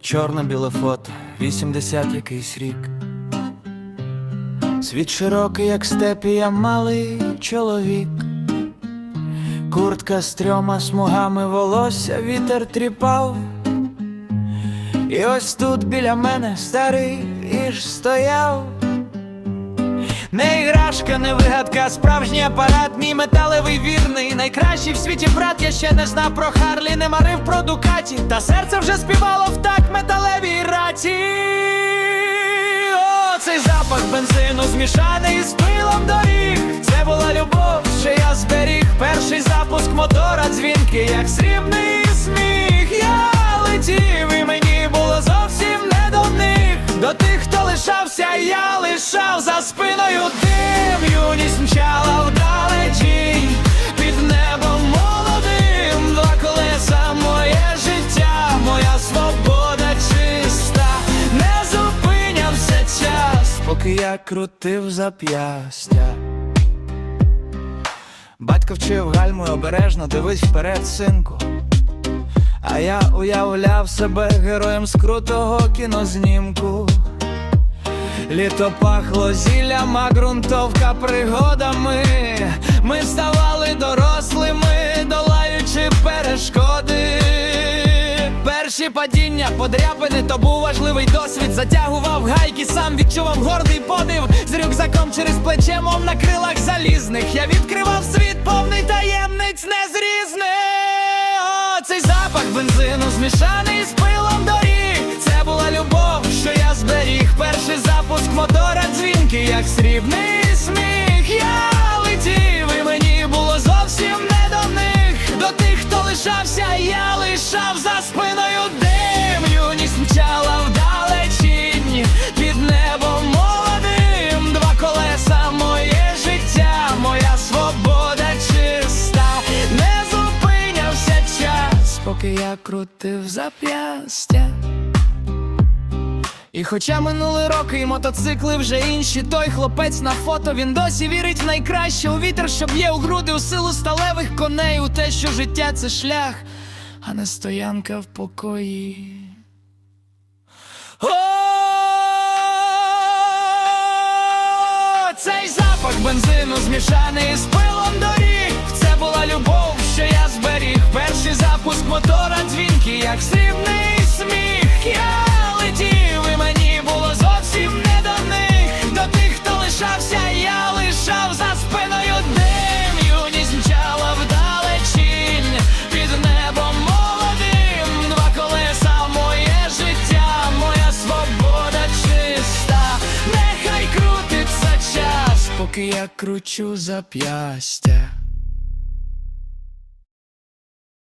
чорно-біле фото, 80 якийсь рік. Світ широкий, як степі, я малий чоловік. Куртка з трьома смугами волосся, вітер тріпав. І ось тут біля мене старий іж стояв. Не іграшка, не вигадка, справжній апарат, мій металевий вірний, найкращий в світі брат. Я ще не знав про Харлі, не марив про Дукаті, та серце вже співало в так металевій раті. О, цей запах бензину змішаний з пилом доріг. Це була любов, що я зберіг. Перший запуск мотора, дзвінки, як срібний сміх. Я летів, і мені було зовсім не до них. До тих, хто лишався, я лишав за спиною поки я крутив зап'ястя. Батько вчив гальмою обережно, дивись вперед, синку. А я уявляв себе героєм з крутого кінознімку. Літо пахло зіллям, а ґрунтовка пригодами. Ми ставали дорослими, долаючи перешкоди. Перші падіння, подряпини, то був важливий досвід. Затягував гайки, сам відчував гордий подив. З рюкзаком через плече, мов на крилах залізних. Я відкривав світ повний таємниць незрізних. О, цей запах бензину змішаний з пилом доріг. Це була любов, що я зберіг. Перший запуск мотора, дзвінки, як срібний сміх. Поки я крутив зап'ястя. І хоча минули роки, і мотоцикли вже інші, той хлопець на фото він досі вірить в найкраще у вітер, що б'є у груди у силу сталевих коней, у те, що життя це шлях, а не стоянка в покої. О, цей запах бензину змішаний з пилом доріг. Це була любов, що я зберіг. Як срібний сміх. Я летів, і мені було зовсім не до них. До тих, хто лишався, я лишав за спиною дим. Юність мчала вдалечінь під небом молодим. Два колеса, моє життя, моя свобода чиста. Нехай крутиться час, поки я кручу зап'ястя.